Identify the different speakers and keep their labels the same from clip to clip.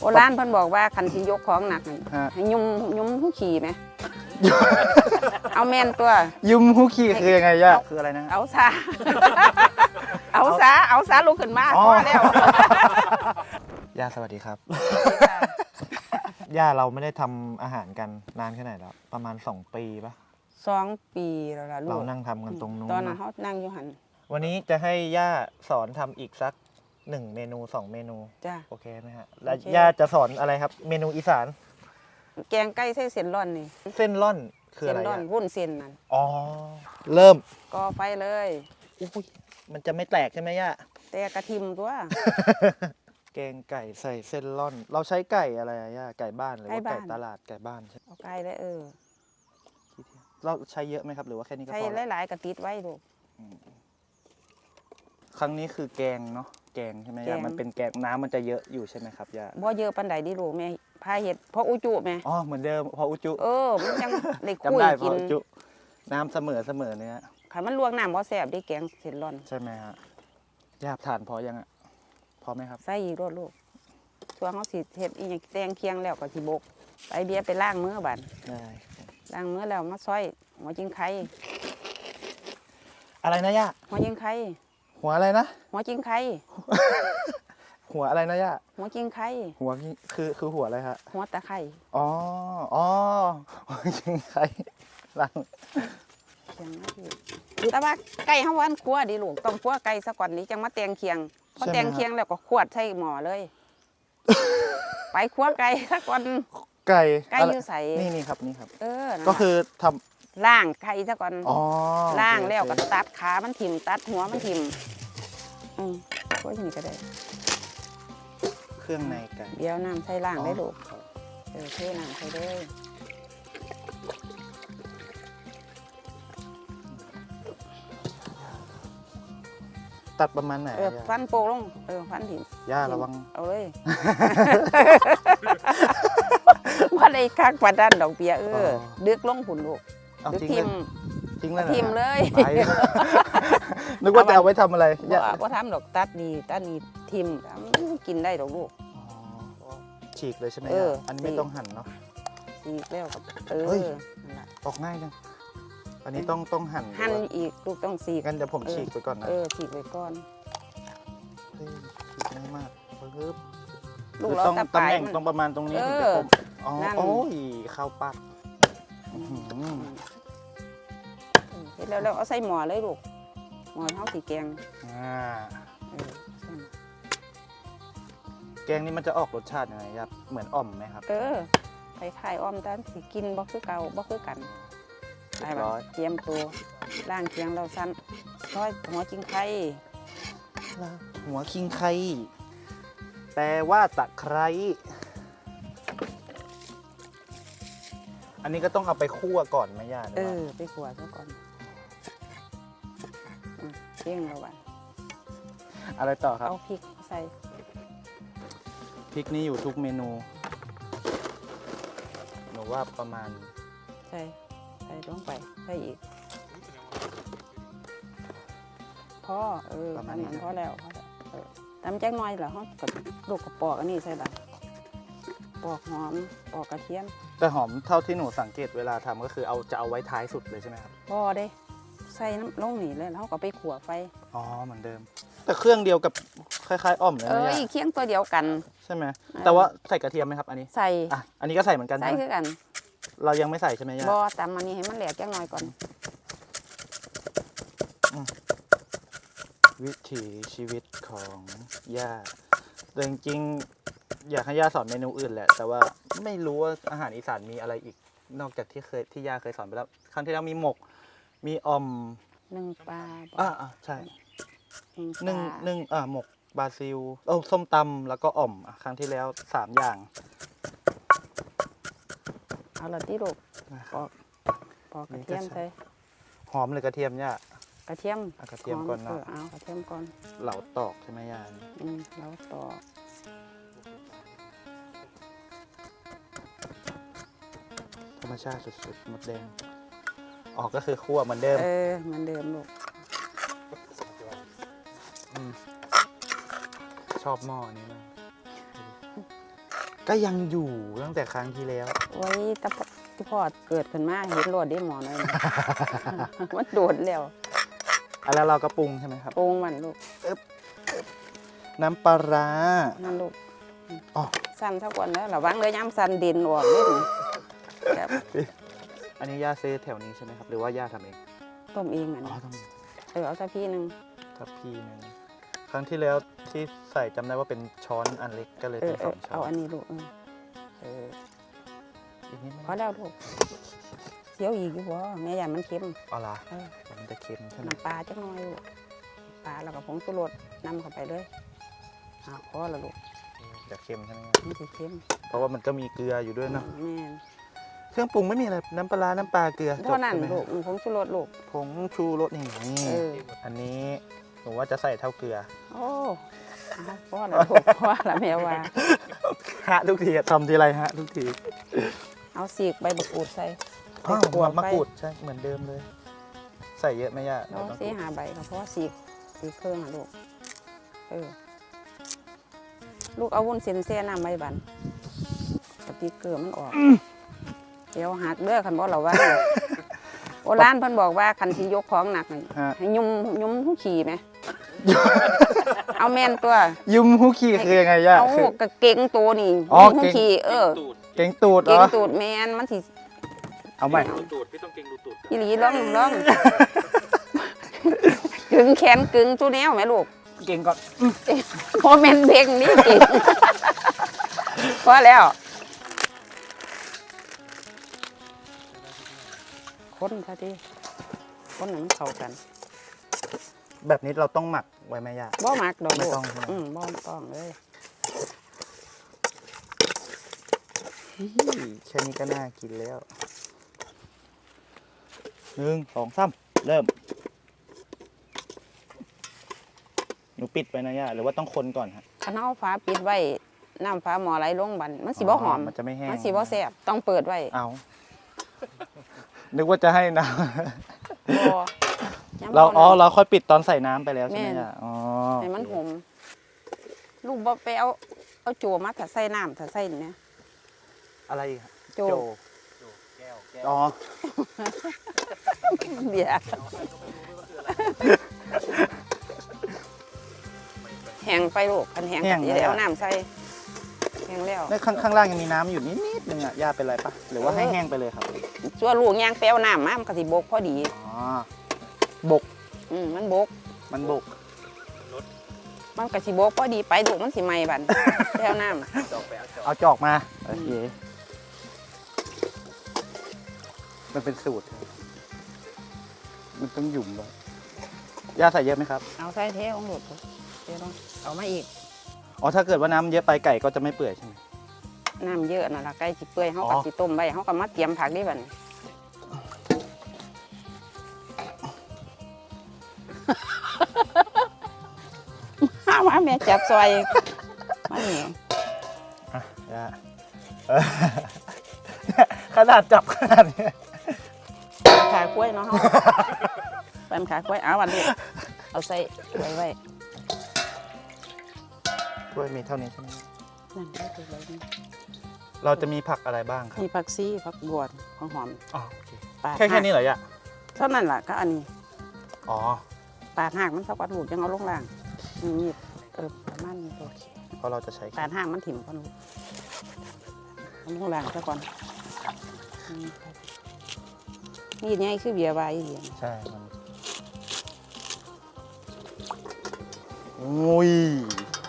Speaker 1: โบราณเพิ่นบอกว่าคันสิยกของหนักนี่
Speaker 2: ฮะ
Speaker 1: ให้ยุ่มยุ่มหูขี่ไหม เอาแม่นตัว
Speaker 2: ยุมฮุกี้คือยังไงย่าคืออะไรนะฮะ
Speaker 1: เอาซาเอาซาเอาซาลุกขึ้นมา
Speaker 2: อ๋อ
Speaker 1: พอแล้ว
Speaker 2: ย่าสวัสดีครับ ย่าเราไม่ได้ทำอาหารกันนานแค่ไหนแล้ว ประมาณ 2 ปีปะ
Speaker 1: สองปีแล้วล่ะลู
Speaker 2: เรา
Speaker 1: ก
Speaker 2: นั่งทำกันตรงนู้น
Speaker 1: ตอนนั้น
Speaker 2: เนอะ
Speaker 1: เขานั่งอยู่หัน
Speaker 2: วันนี้จะให้ย่าสอนทำอีกสัก หนึ่งเมนูสองเมนู
Speaker 1: จ้ะ
Speaker 2: โอเคไหมฮะแล้ว
Speaker 1: โอเค
Speaker 2: ย่าจะสอนอะไรครับ เมนูอีสาน
Speaker 1: แกงไก่ใส่เส้นร่อนนี่
Speaker 2: เส้นร่อนคือ
Speaker 1: เส้
Speaker 2: อะ
Speaker 1: น
Speaker 2: ไร
Speaker 1: ร่อน
Speaker 2: อะ
Speaker 1: วุ้นเส้นนั่น
Speaker 2: อ๋อเริ่ม
Speaker 1: ก่อไฟเลย
Speaker 2: อุ้ยมันจะไม่แตกใช่ไหมย่า
Speaker 1: แต่กระทิมตัว
Speaker 2: แกงไก่ใส่เส้นร่อน เราใช้ไก่อะไรอะย่าไก่บ้านหรือว่า
Speaker 1: ไก่
Speaker 2: ไก่
Speaker 1: บ้าน
Speaker 2: ตลาดไก่บ้านใช่ไหม
Speaker 1: เอาไก่เลยเออ
Speaker 2: เราใช้เยอะไหมครับ หรือว่าแค่นี้ก็
Speaker 1: ใช้
Speaker 2: พอแล้ว
Speaker 1: หลายๆกระติดไว้ลูก
Speaker 2: ครั้งนี้คือแกงเนาะแกงใช่ไหม
Speaker 1: แก
Speaker 2: ย่าง มันเป็นแกงน้ำมันจะเยอะอยู่ใช่ไหมครับย่า
Speaker 1: บ่เยอะปานใดดิลูกแม่พาเห็ดเพราะอุจุแม่
Speaker 2: อ๋อเหมือนเดิมพออุจุ
Speaker 1: เออมันยังได้คุ
Speaker 2: จำ
Speaker 1: ย
Speaker 2: ได้พ
Speaker 1: กิ
Speaker 2: อนอุจุ น้ำเสมอเสมอเนื้อ
Speaker 1: คันมันลวกน้ำบ่แซ่บดิแกงเส้นร่อน
Speaker 2: ใช่ไหมฮะย่าทานพอยังอะพอไหมครับ
Speaker 1: ใส่อีกรสลูกช่วงเขาสิเฮ็ดอีหยังแตงเคียงแล้วก็สิบกไปเบียร์ไปล้างมือบัด
Speaker 2: ได้
Speaker 1: ล้างมือแล้วมาซอยหัวจิงไข่
Speaker 2: อะไรนะย่า
Speaker 1: หัวจิงไข่
Speaker 2: หัวอะไรนะ
Speaker 1: หัวจิงไข่
Speaker 2: หัวอะไรนะย่า
Speaker 1: หัวจิงไข่
Speaker 2: หัวนี่คือคือหัวอะไรฮะ
Speaker 1: หัวตะไคร่
Speaker 2: อ๋ออ๋อจริงใครลัง
Speaker 1: เคียงนะพี่แต่ว่าไก่เฮาวันคั่วดิลูกต้องคั่วไก่ซะก่อนนี้จังมาแตงเคียงพอแตงเคียงแล้วก็ขวดใส่หม้อเลย ไปคั่วไก่ซะก่อน
Speaker 2: ไก่
Speaker 1: ไก่
Speaker 2: อะไร
Speaker 1: อยู่ใส่
Speaker 2: นี่นี่ครับนี่ครับ
Speaker 1: เออนั่น
Speaker 2: ก็
Speaker 1: ล่ะ
Speaker 2: คือทำ
Speaker 1: ล่างไก่ซะก่อน
Speaker 2: อ๋อ
Speaker 1: ล่าง
Speaker 2: โอเค
Speaker 1: แล้วก็
Speaker 2: โอเค
Speaker 1: ตัดขามันถิ่มตัดหัวมันถิ่มอืมคั่วอย่างนี้ก็ได้
Speaker 2: เครื่องในไก่
Speaker 1: เดี๋ยวน้ำใส่ล่างได้ลูก
Speaker 2: อ๋อ
Speaker 1: เออเทน้ำใส่เลย
Speaker 2: ตัดประมาณไหน
Speaker 1: เออ
Speaker 2: อะ
Speaker 1: ฟันโปกลงเออฟันถิ่ม
Speaker 2: ย่าระวัง
Speaker 1: เอาเลยว่าได้คักปานด้านดอกเบี้ยเอออ
Speaker 2: อ
Speaker 1: ดึกลงผุนลูก
Speaker 2: เอา
Speaker 1: ดึก
Speaker 2: ทิ้ง
Speaker 1: ทิ
Speaker 2: เลย
Speaker 1: ม
Speaker 2: ทิ้งเลย
Speaker 1: ทิมเลย
Speaker 2: ไป นึกว่าจะเอาไว้ทำอะไร
Speaker 1: บ่
Speaker 2: ย่า
Speaker 1: บ่ทำดอกตัดนี่ตัดนี่ทิมกินได้ดอกลูก
Speaker 2: อ๋อฉีกเลยใช่ไหม
Speaker 1: เออ
Speaker 2: อันนี้ไม่
Speaker 1: ฉีก
Speaker 2: ต้องหั่นเนาะ
Speaker 1: สีกแล้วกับเอ
Speaker 2: เฮ้ย
Speaker 1: อนั่นล่ะ
Speaker 2: ออกง่ายจังอันนี้ต้องต้องหั่น
Speaker 1: หั่น
Speaker 2: หรือว่า
Speaker 1: อีกลูกต้องสีก
Speaker 2: งั้นเดี๋ยวผม
Speaker 1: เออ
Speaker 2: ฉีกไปก่อนนะ
Speaker 1: เออสีกไว้ก่อน
Speaker 2: เฮ้ยฉีกง่ายมากปึ๊บ
Speaker 1: ลูก
Speaker 2: คือ
Speaker 1: เรา
Speaker 2: ต้อง
Speaker 1: ตะ
Speaker 2: ตำ
Speaker 1: ปลาย
Speaker 2: แหน่ง
Speaker 1: มัน
Speaker 2: ต้องประมาณตรงนี้
Speaker 1: เอ
Speaker 2: ถึง
Speaker 1: อ
Speaker 2: จะคมอ๋อ
Speaker 1: นั่น
Speaker 2: โอ้ยเข้าปากอื้อหือ
Speaker 1: เออเฮ็ดแล้วแล้วเอาใส่หม้อเลยลูกหม้อเฮาสิแกง
Speaker 2: อ่า
Speaker 1: เออใส่หม้อ
Speaker 2: แกงนี้มันจะออกรสชาติยังไงครับ เหมือนอ่อมไหมครับ
Speaker 1: เออคล้ายๆอ้อมแต่สิกินบ่คือเก่าบ่คือกัน
Speaker 2: เรี
Speaker 1: ไป
Speaker 2: ยบ
Speaker 1: บ่
Speaker 2: ร้อย
Speaker 1: เตรียมตัวล้างเคียงเราสั้นซอยหัวจิงไข่
Speaker 2: หัวคิงไคแปลว่าตะไคร้ อันนี้ก็ต้องเอาไปคั่วก่อนไหมย่าหรือ
Speaker 1: เอ
Speaker 2: ว่า
Speaker 1: อไปขัวซะก่อนอืม เคี่ยงเราบ่ะ
Speaker 2: อะไรต่อครับ
Speaker 1: เอาพริกใส่
Speaker 2: พริกนี่อยู่ทุกเมนูหนูว่าประมาณ
Speaker 1: ใส่ใส่ลงไปใส่อีกพอเออ
Speaker 2: ประมา
Speaker 1: อั
Speaker 2: ณ
Speaker 1: น
Speaker 2: นี้
Speaker 1: นั้น
Speaker 2: นะ
Speaker 1: พอแล้วพอแล้วเออตำจักหน่อยเหรอฮะกับลูกกระปอกอันนี้ใส่ละปอกหอมปอกกระเทียม
Speaker 2: แต่หอมเท่าที่หนูสังเกตเวลาทำก็คือเอาจะเอาไว้ท้ายสุดเลยใช่ไหมครับ
Speaker 1: พอเด้ ใส่น้ำลงนี่เลยแล้วเราก็ไปขัวไฟ
Speaker 2: อ๋อเหมือนเดิม แต่เครื่องเดียวกับคล้ายๆอ่อมเลย
Speaker 1: เอ
Speaker 2: นะ
Speaker 1: อ
Speaker 2: ย่า
Speaker 1: อีเคียงตัวเดียวกัน
Speaker 2: ใช่ไหม
Speaker 1: เออ
Speaker 2: แต่ว่าใส่กระเทียมไหมครับอันนี้
Speaker 1: ใส่
Speaker 2: อะอันนี้ก็ใส่เหมือนกัน
Speaker 1: ใส่
Speaker 2: ใช่ไหม
Speaker 1: คือกัน
Speaker 2: เรายังไม่ใส่ใช่ไหมย่า
Speaker 1: บอตำอันนี้ให้มันแหลกจังหน่อยก่อน
Speaker 2: วิถีชีวิตของย่าแต่จริงๆอยากให้ย่าสอนเมนูอื่นแหละ แต่ว่าไม่รู้ว่าอาหารอีสานมีอะไรอีก นอกจากที่เคยที่ย่าเคยสอนไปแล้ว ครั้งที่แล้วมีหมก มีอ่อม
Speaker 1: หนึ่งปลาบ่
Speaker 2: อ่าอ่าใช่
Speaker 1: หนึ่ง
Speaker 2: หนึ่ง
Speaker 1: ปลา
Speaker 2: หนึ่งอ่าหมกบราซิลโอ้ส้มตำแล้วก็อ่อมอะครั้งที่แล้วสามอย่าง
Speaker 1: เอาละที่ลูก
Speaker 2: นะครับ
Speaker 1: ปอกกระเทียม
Speaker 2: นี่ก็ใช่
Speaker 1: ใส่
Speaker 2: หอมหรือกระเทียมย่าก
Speaker 1: ระเทียม
Speaker 2: อะกระเทียมก่อน
Speaker 1: ห
Speaker 2: เนาะ
Speaker 1: เออเอากระเทียมก่อน
Speaker 2: เหลาตอกใช่ไหมย่า
Speaker 1: อืมแล้วต่อก
Speaker 2: ธรรมชาติสุดๆมดแดง อ๋อก็คือคั่วเหมือนเดิม
Speaker 1: เออเหมือนเดิมลูก
Speaker 2: มชอบหม้อนี้มากก็ยังอยู่ตั้งแต่ครั้งที่แล้ว
Speaker 1: ไว้แตะที่พ่อเกิดขึ้นมาเห็นโลดได้หมอหน่อยนะ มันโดดแล้ว
Speaker 2: อะแล้วเราก็ปรุงใช่ไหมครับ
Speaker 1: ปรุงมันลูก
Speaker 2: น้ำปลาร้า
Speaker 1: นั่นลูก
Speaker 2: อ๋อ
Speaker 1: สั่นเท่ากันแล้วระวังเลยย้ำสั่นดินออกนิดหนึ่งครับ
Speaker 2: อันนี้ย่าซื้อแถวนี้ใช่ไหมครับ หรือว่าย่าทำเอง
Speaker 1: ต้มเองอัน
Speaker 2: อ๋อ
Speaker 1: นี้
Speaker 2: ต้อง
Speaker 1: เออเอาสักพี่หนึ่ง
Speaker 2: ทัพพีหนึงครั้งที่แล้วที่ใส่จำได้ว่าเป็นช้อนอันเล็กก็เลย
Speaker 1: เอ
Speaker 2: เป็
Speaker 1: อนเอ
Speaker 2: สอช้อ
Speaker 1: องเอา
Speaker 2: น
Speaker 1: อันนี้ลูกเออเออ
Speaker 2: อีกนิดนึง
Speaker 1: พอแล้วลูกเสียวอีกอยู่บ่แม่ยานมันเค็ม
Speaker 2: เอาล่ะ
Speaker 1: เออ
Speaker 2: มันจะเค็มใช่ไหม
Speaker 1: น้ำปลาจักหน่อยลูกปลาแล้วก็ผงชูรสนำเข้าไปเลยอ่าพอแล้วลูก
Speaker 2: จะเค็มใช่ไหม
Speaker 1: มันสิเค็ม
Speaker 2: เพราะว่ามันก็มีเกลืออยู่ด้วยเนาะ
Speaker 1: แม่น
Speaker 2: เค รื่องปรุงไม่มีอะไร น้ำปลาร้าน้ำปลาเกลือ
Speaker 1: เท่านั้น
Speaker 2: จบใช่ไหม
Speaker 1: ลูกอืมผงชูรสลูก
Speaker 2: ผงชูรสนี่
Speaker 1: เออ
Speaker 2: อันนี้ผมว่าจะใส่เท่าเกลือ
Speaker 1: โอ้เอาพอแล้วลูกพอแล้วแม่ว่า
Speaker 2: ฮะทุกทีอะทำทีไรฮะทุกที
Speaker 1: เอาสีกใบบักกูดใส่
Speaker 2: อ้าว
Speaker 1: ใส่ขวด
Speaker 2: มะ
Speaker 1: ไป
Speaker 2: กรูดใช่เหมือนเดิมเลย ใส่เยอะไหมย่า
Speaker 1: เรา
Speaker 2: มะก
Speaker 1: สี
Speaker 2: รูด
Speaker 1: หาใบก็เพราะว่าสีกสีเครื่องอะลูก เออ ลูกเอาวุ้นเส้นแซ่น้ำใบบันกะทิเกลือมันออกเดี๋ยวหักเด้อคันบ่เราว่า โอรานเพิ่นบอกว่าคันที่ยกของหนักนี่
Speaker 2: ฮะ
Speaker 1: ให้ยุ่มยุ่มหูขี่ไหม เอาแม่นตัว
Speaker 2: ยุมฮุกี้คือยังไงย่า
Speaker 1: เอา
Speaker 2: คือ
Speaker 1: กะเก่งตัวนี่
Speaker 2: อ๋อ
Speaker 1: ยุ่มหู
Speaker 2: เก่ง
Speaker 1: ขี่เออ
Speaker 3: ตูด
Speaker 2: เก่งตูดเหร
Speaker 1: เก่ง
Speaker 2: อ
Speaker 1: ตูดแม่นมันสิ
Speaker 2: เอาใหม่
Speaker 3: ดูตูดพี่ต้องเก่งดูตูด
Speaker 1: อีหลีร้องร้องกึงแขนกึงตัวแนวไหมลูก
Speaker 2: เก่งก่อน
Speaker 1: โมเมนต์เบงนี่เก่งพอแล้ว คนซะทีคนให้มันเข้ากัน
Speaker 2: แบบนี้เราต้องหมักไว้ไหมย่า
Speaker 1: บ่มักดอก
Speaker 2: ไม่
Speaker 1: ลูก
Speaker 2: ต้องใช่ไหม
Speaker 1: อืมบ่ต้องเลย
Speaker 2: แค่นี้ก็น่ากินแล้วหนึ่งสองสามเริ่ม หนูปิดไปนะย่าหรือว่าต้องคนก่อนฮะ
Speaker 1: คันเอาฟ้าปิดไว้น้ำฟ้าหมอไหลลงบันมันสิบ่หอม
Speaker 2: มันจะไม่แห้ง
Speaker 1: มันสิบ่แซ่บต้องเปิดไว้
Speaker 2: เอา นึกว่าจะให้น้
Speaker 1: บ่ย้ำำ
Speaker 2: เราอ๋อ
Speaker 1: น้ำ
Speaker 2: เราค่อยปิดตอนใส่น้ำไปแล้วใช่ไหม
Speaker 1: แม่น
Speaker 2: ย่าอ๋อ
Speaker 1: ให้มันหอมลูกบ่ไปเอาเอาโจมาถ้าใส่น้ำถ้าใส่เนี่ย
Speaker 2: อะไรอีกฮะ
Speaker 1: โจ
Speaker 3: แก้วแก้ว
Speaker 2: อ๋อ
Speaker 1: เบียร์แห้งไปลูกคันแห้ง
Speaker 2: แห้ง
Speaker 1: ก็สิ
Speaker 2: เลย
Speaker 1: ได้
Speaker 2: อะ
Speaker 1: เอาน้ำใส่ แห้งแล้ว
Speaker 2: ในข้างข้างล่างยังมีน้ำอยู่นิดๆนึงอะย่าเป็นไรปะหรือว่าให้แห้งไปเลยครับ
Speaker 1: ส่วนลูกย่างไปเอาน้ำมามันก็สิบกพอดี
Speaker 2: อ๋อบก
Speaker 1: อืมมันบก
Speaker 2: มันบก
Speaker 1: มันก็สิบกพอดีไปลูกมันสิไหม้บันไปเอาน้ำ
Speaker 3: จอกไปเอาจอก
Speaker 2: เอาจอกมาโอเคมันเป็นสูตร มันต้องหยุ่มไว้ย่าใส่เยอะไหมครับ
Speaker 1: เอาใส่เทของลูกเทลงเอามาอีก
Speaker 2: อ๋อถ้าเกิดว่าน้ำเยอะไปไก่ก็จะไม่เปื่อยใช่ไหม
Speaker 1: น้ำเยอะน่ะละไก่สิเปื่อยเฮา
Speaker 2: อ๋
Speaker 1: ก็
Speaker 2: อ
Speaker 1: สิต้มไว้เฮาก็มาเตรียมผักนี่บัดนี้ห้ามาแม่จับซอยมานี่
Speaker 2: อะย่าเออขนาดจับขนาดนี้
Speaker 1: ขากล้วยเนาะเฮา แปมขากล้วยเอาวันนี้เอาใส่ไว้ไว้
Speaker 2: ถ้วยมีเท่านี้ใช่ไหม
Speaker 1: นั่นได้ตัวเลยนี่
Speaker 2: เราจะมีผักอะไรบ้างครับ
Speaker 1: มีผักซีผักบวชผักหอม
Speaker 2: อ๋อโอเค
Speaker 1: ปาด
Speaker 2: แค่แค่
Speaker 1: หัก
Speaker 2: นี้เหรอย่า
Speaker 1: เท่านั้นล่ะก็อันนี้
Speaker 2: อ๋อ
Speaker 1: ปาดหากมันสักวัดลูกยังเอาลงล่างนี่เออประมาณนี้โอเค
Speaker 2: เพราะเราจะใช้
Speaker 1: ปาดหากมันถิ่มก่อนลูกเอาลงล่างซะก่อนอืมนี่ไงคือเบียร์วายอีเดียน
Speaker 2: ใช่มันอุ้ย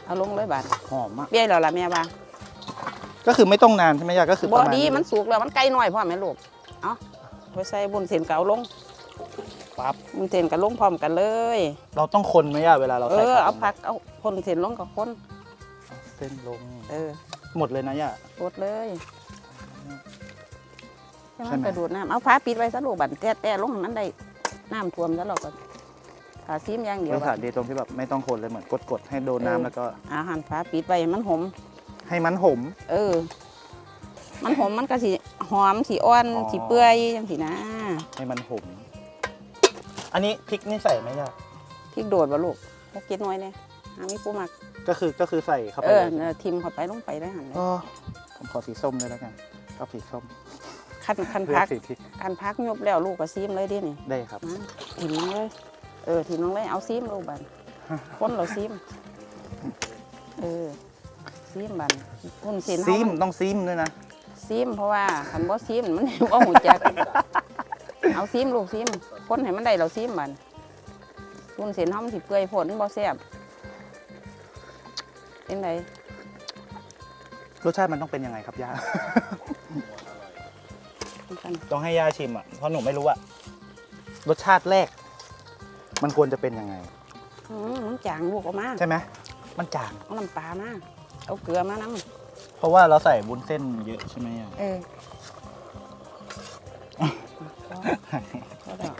Speaker 1: เอาลงเลยบาด
Speaker 2: หอมมาก
Speaker 1: เบี้ยแล้วล่ะแม่ว่า
Speaker 2: ก็คือไม่ต้องนานใช่ไหมย่าก็คือป
Speaker 1: บ่
Speaker 2: ระมาณ
Speaker 1: ดีมันสุกแล้วมันไกลหน่อยพ่อแม่ลูกเอาไปใส่บนเส้นเก่าลง
Speaker 2: ปั๊บ
Speaker 1: บนเส้นกับลงพร้อมกันเลย
Speaker 2: เราต้องคนไหมย่าเวลาเรา
Speaker 1: เอ
Speaker 2: ใส่
Speaker 1: อ
Speaker 2: ผั
Speaker 1: เอาผักเอาคนเส้นลงกับคน
Speaker 2: เส้นลง
Speaker 1: เออ
Speaker 2: หมดเลยนะย่า
Speaker 1: รดเลยให้
Speaker 2: ใช่
Speaker 1: มัน
Speaker 2: ไหม
Speaker 1: กระดูดน้ำเอาฟ้าปิดไว้ซะลูกบันแต่แต่ลงให้มันได้น้ำท่วมแล้วเราก็ ขาซีมอย่างเดียว
Speaker 2: บริษัทดีตรงที่แบบไม่ต้องคนเลยเหมือนกดๆให้โดนน้ำแล้วก็
Speaker 1: อาหารฟ้าปิดไว้ให้มันหอม
Speaker 2: ให้มันหอม
Speaker 1: เออ มันหอมมันก็สิหอมสีอ่อน
Speaker 2: อ๋อ
Speaker 1: สีเปื่อยจังสีนะ
Speaker 2: ให้มันหอมอันนี้พริกนี่ใส่ไหมย่า
Speaker 1: พริกโดดบ่ลูกพวกกินน้อยเนี่ยหามีปูมัก
Speaker 2: ก็คือก็คือใส่เข้าไป
Speaker 1: เออ
Speaker 2: เลย
Speaker 1: เออทิมเข้าไปลงไปได้หันเลย
Speaker 2: อ๋อผมขอสีส้มเลยแล้วกันชอบสีส้ม
Speaker 1: คันคัน
Speaker 2: เลือ
Speaker 1: พั
Speaker 2: ก
Speaker 1: ก
Speaker 2: สีพริก
Speaker 1: คันพักยบแล้วลูกก็ซีมเลยดินี่
Speaker 2: ได้ครับ
Speaker 1: นะถิ่มลงเลย เออถิ่มลงเลยเอาซีมลูกบันคนเราซีมเออซีมบันพุ่นเส้น
Speaker 2: ซี
Speaker 1: เฮาม
Speaker 2: ต้องซีมด้วยนะ
Speaker 1: ซีมเพราะว่าคันบ่ซีมมันบ่หูจักเอาซีมลูกซีมคนให้มันได้เราซีมบันพุ่นเส้นเฮามันสิเปื่อยผลบ่แซ่บเป็นไง
Speaker 2: รสชาติมันต้องเป็นยังไงครับย่า
Speaker 1: กัน
Speaker 2: ต้องให้ย่าชิมอะเพราะหนูไม่รู้อะรสชาติแรก มันควรจะเป็นยังไง
Speaker 1: อืมมันจางลูกออกมา
Speaker 2: ใช่ไหมมันจาง
Speaker 1: เอาน้ำปลามาเอาเกลือมานํ
Speaker 2: เพราะว่าเราใส่วุ้นเส้นเยอะใช่ไหมอะ
Speaker 1: เออพอแล้ว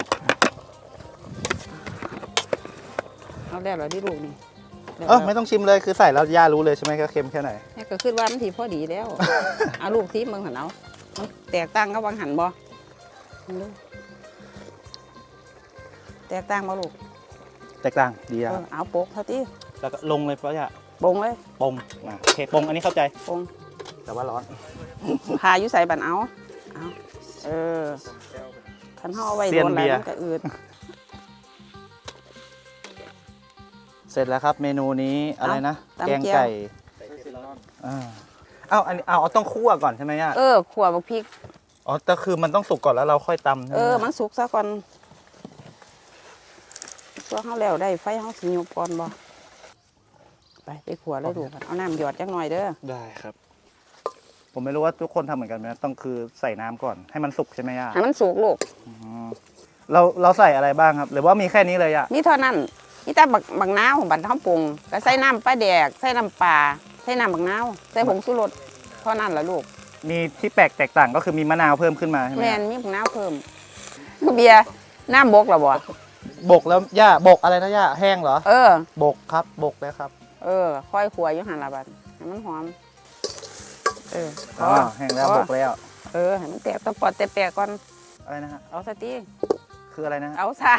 Speaker 1: เอาแล้วเหรอที่ลูกนี่แล้ว
Speaker 2: เออไม่ต้องชิมเลยคือใส่แล้วย่ารู้เลยใช่ไหมก็เค็มแค่ไหน
Speaker 1: เนี่ยก็คิดว่ามันทีพอดีแล้ว เอาลูกทีมึงหันเอามันแตกต่างกับวางหันบ่มึงดู แตกต่างบ่ลูก
Speaker 2: แตกต่างดี
Speaker 1: เอ
Speaker 2: นะค
Speaker 1: อ
Speaker 2: รับ
Speaker 1: เอาโปกเท่าที่
Speaker 2: แล้วก็ลงเลยเพราะย่า
Speaker 1: บงเลย
Speaker 2: ปงอะโอเคปงอันนี้เข้าใจ
Speaker 1: บง
Speaker 2: แต่ว่าร้อน
Speaker 1: พาอยู่ใส่บันเอาเอาเออคันห่อไว้
Speaker 2: เซียน
Speaker 1: โดนอะไร
Speaker 2: เบียร์
Speaker 1: มันก็อืด
Speaker 2: เสร็จแล้วครับ เมนูนี้อะไรนะ
Speaker 1: ตำ
Speaker 2: แกง
Speaker 1: เจียว
Speaker 2: ไก่อ่าเอ้าอันนี้เอาเอาต้องคั่วก่อนใช่ไหมย่า
Speaker 1: เออขวบกพริก
Speaker 2: อ๋อแต่คือมันต้องสุกก่อนแล้วเราค่อยตำใช่ไห
Speaker 1: เออ มันสุกซะก่อนตัว เขาแล้วได้ไฟเขาสิยุบก่อนบ่ไปไปขัวเลยดูกเอาน้ำหยอดจักหน่อยเด้อ
Speaker 2: ได้ครับ ผมไม่รู้ว่าทุกคนทำเหมือนกันไหมต้องคือใส่น้ำก่อนให้มันสุกใช่ไหมย่า
Speaker 1: ให้มันสุกลูก
Speaker 2: อืมเราเราใส่อะไรบ้างครับ หรือว่ามีแค่นี้เลยอะ
Speaker 1: มีเท่านั้นมีแต่บักบักนาวบัดเขาปรุงก็ใส่น้ำปลาแดกใส่น้ำปลาใส่น้ำบักนาวใส่ผงชูรสเท่านั้นล่ะลูก
Speaker 2: มีที่แปลกแตกต่างก็คือมีมะนาวเพิ่มขึ้นมาใช่ไหม
Speaker 1: แม่นมีบักนาวเพิ่ม เบียร์น้ำบกเหรอบ่
Speaker 2: บกแล้วย่าบกอะไรนะย่าแห้งเหรอ
Speaker 1: เออ
Speaker 2: บกครับ บกแล้วครับ
Speaker 1: เออ ค่อยขัวอยู่หันละบัดให้มันหอม เออพ
Speaker 2: อ๋
Speaker 1: อ
Speaker 2: อแห้งแล้ว
Speaker 1: พอบ
Speaker 2: กแล้ว
Speaker 1: เออให้มันแตกตะปอดแต่แปะก่อน
Speaker 2: อะไรนะฮะ
Speaker 1: เอาสติ
Speaker 2: คืออะไรนะฮะ
Speaker 1: เอาซา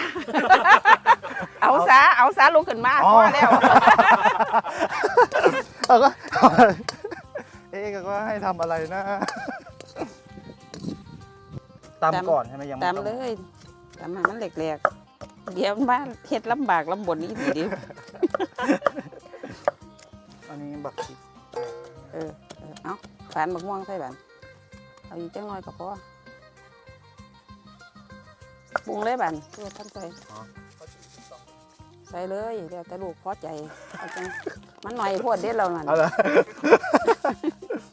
Speaker 1: เอาซา เอาซาลุกขึ้นมา
Speaker 2: อ๋อ
Speaker 1: พอแล้ว
Speaker 2: เอาก็ เอ๊ะก็ให้ทำอะไรนะตำก่อนใช่ไหมยังไม่
Speaker 1: ตาม
Speaker 2: ต้อง
Speaker 1: เลยตามให้มันแหลกๆ เดี๋ยวมันบ้านเฮ็ดลำบากลำบนนี้ดีดิ
Speaker 2: อันนี้บักพริก
Speaker 1: เออเออเอาฝานบักม่วงใส่บันเอาอีกจังน้อยก็พอปรุงเลยบันตัวท่านใส่ใส่เลยเดี๋ยวแต่ลูกพอใจเอาจังมันหน่อยโพดเด็ดเรานั่น
Speaker 2: เอาเหรอ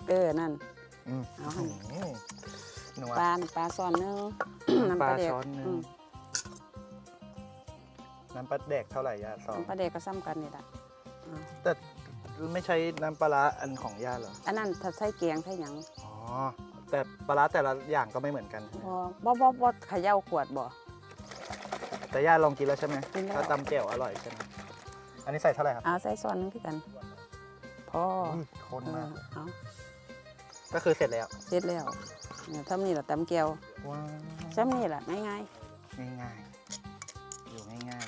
Speaker 1: เออนั่น
Speaker 2: อืม
Speaker 1: เอาให้
Speaker 2: อืมนัว
Speaker 1: ปลาน้ำปลาซ้อนหนึงน้ำ
Speaker 2: ปลา
Speaker 1: แดก
Speaker 2: ช้อนหนึง
Speaker 1: อืม
Speaker 2: น้ำปลาแดกเท่าไหร่ย่าสอง
Speaker 1: น้ำปลาแดกก็ซ้ำกันนี่แหละ
Speaker 2: แต่ไม่ใช้น้ำปลาร้าอันของย่าเหรอ
Speaker 1: อันนั้นถ้าใส่แกงใส่หยัง
Speaker 2: อ๋อแต่ปลาร้าแต่ละอย่างก็ไม่เหมือนกัน
Speaker 1: บ่บ่บ่บ่เขย่าขวดบ่
Speaker 2: แต่ย่าลองกินแล้วใช่ไหม
Speaker 1: กินแล้ว
Speaker 2: ถ้าตำแจ่วอร่อยใช่ไหมอันนี้ใส่เท่าไหร่ครับ
Speaker 1: เอาใส่ซ้อนหนึงคือกันพอ
Speaker 2: อุ้ยข้น
Speaker 1: เอ
Speaker 2: มา
Speaker 1: อกเอา
Speaker 2: ก็คือเสร็จแล้ว
Speaker 1: เสร็จแล้วเนี่ยทำนี่แหละตำแก้ว
Speaker 2: ว้าว
Speaker 1: ซ้ำนี่แหละง่าย
Speaker 2: ง่ายๆอยู่ง่ายๆ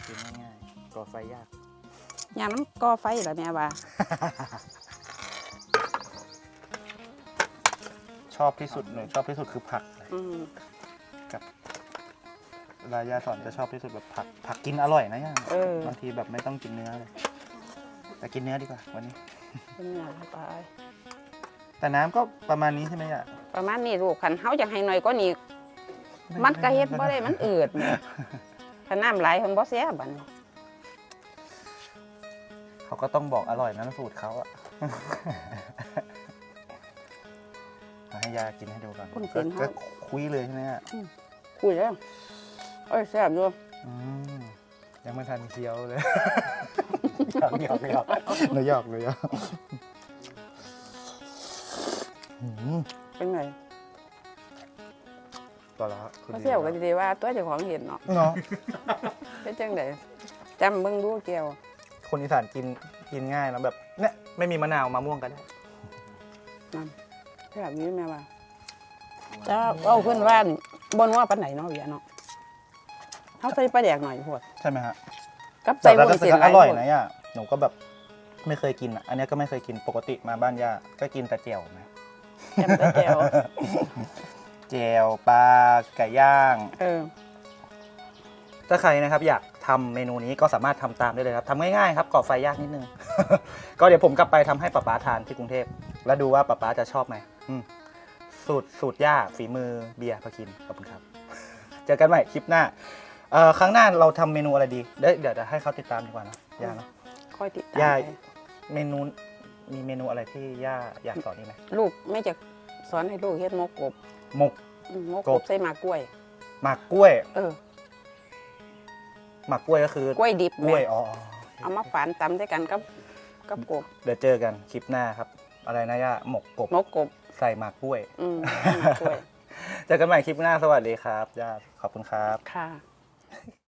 Speaker 2: กินง่ายๆก่อไฟยาก
Speaker 1: ๆอย่างน้ำก่อไฟเหรอแม่ว่า
Speaker 2: ชอบที่สุดหนูชอบที่สุดคือผัก
Speaker 1: อืม
Speaker 2: เวลายาสอนจะชอบที่สุดแบบผัก ผักกินอร่อยนะย่า
Speaker 1: เออ บา
Speaker 2: งทีแบบไม่ต้องกินเนื้อเลย แต่กินเนื้อดีกว่าวันนี้
Speaker 1: เป็นหยังไป
Speaker 2: แต่น้ำก็ประมาณนี้ใช่ไหมอะ
Speaker 1: ประมาณนี้ลูกคันเฮาอยากให้หน่อยก็นี่มันก็เฮ็ดบ่ได้มันอืดแหม่ คันน้ำไหลเพิ่นบ่แซ่บบัดนี้
Speaker 2: เขาก็ต้องบอกอร่อยนะสูตรเขาอะ เอาให้ยากินให้ดูก่อน
Speaker 1: คนเสียน
Speaker 2: ก็
Speaker 1: เฮา
Speaker 2: คุยเลยใช่ไหมอะ
Speaker 1: คุยแล้วเอ้ยแซ่บอยู่
Speaker 2: อืมยังไม่ทันเคี้ยวเลย หยอกหยอกหยอกหนูหยอกหนูหยอกอืม
Speaker 1: เป็นไง
Speaker 2: ตัวละคือ
Speaker 1: บ่
Speaker 2: ดี
Speaker 1: แซ่บก็สิได้ว่าตัวเจ้าของเห็นเนาะ
Speaker 2: เนาะ
Speaker 1: เป็นจังได๋จำเบิ่งดูแก้ว
Speaker 2: คนอีสานกินกินง่ายนะแบบเนี่ยไม่มีมะนาวมะม่วงก็ได้
Speaker 1: แซ่บอยู่แม่ว่าจะเอาขึ้นว่าบ่นัวปานไหนเนาะเวียเนาะเฮาใส่ปลาแดกหน่อยพวด
Speaker 2: ใช่ไหมฮะ
Speaker 1: กับ
Speaker 2: แต่
Speaker 1: ใส่
Speaker 2: แล้ว
Speaker 1: วุ้
Speaker 2: ก็
Speaker 1: นเส้นห
Speaker 2: อ
Speaker 1: ลาย
Speaker 2: ร่อย
Speaker 1: พวด
Speaker 2: นะย่าหนูก็แบบไม่เคยกินอะ อันเนี้ยก็ไม่เคยกินปกติมาบ้านย่าก็กินแต่เจียวนะ
Speaker 1: แอมแต่แจว
Speaker 2: แจวปลาไก่ย่าง
Speaker 1: เออ
Speaker 2: ถ้าใครนะครับอยากทำเมนูนี้ก็สามารถทำตามได้เลยครับทำง่ายๆครับก่อไฟยากนิดนึง ก็เดี๋ยวผมกลับไปทำให้ป๊าป๊าทานที่กรุงเทพ แล้วดูว่าป๊าป๊าจะชอบไหมอืมสูตรสูตรย่าฝีมือเบียร์พาคินขอบคุณครับ เจอกันใหม่คลิปหน้าเอ่อครั้งหน้าเราทำเมนูอะไรดีเดี๋ยวเดี๋ยวจะให้เขาติดตามดีกว่าเนอะย่าเนอะ
Speaker 1: ค่อยติดตาม
Speaker 2: ย่า
Speaker 1: ไป
Speaker 2: เมนูมีเมนูอะไรที่ย่าอยากสอนนี่ไหม
Speaker 1: ลูกไม่จะสอนให้ลูกเฮ็ดหมกกบ
Speaker 2: หมก
Speaker 1: อืมหมก
Speaker 2: ก
Speaker 1: ก
Speaker 2: บ
Speaker 1: บ ใส่หมากกล้วย
Speaker 2: หมากกล้วย
Speaker 1: เออ
Speaker 2: หมากกล้วยก็คือก
Speaker 1: ล้วยดิบ
Speaker 2: กล้วย
Speaker 1: แม่
Speaker 2: อ๋อ
Speaker 1: เอามาฝานตำด้วยกันกับกับกบ
Speaker 2: เดี๋ยวเจอกันคลิปหน้าครับ อะไรนะย่าหมกกบ
Speaker 1: หมกกบ
Speaker 2: ใส่หมากกล้วย
Speaker 1: อืมหมากกล้วย
Speaker 2: เจอกันใหม่คลิปหน้าสวัสดีครับย่าขอบคุณครับ
Speaker 1: ค่ะ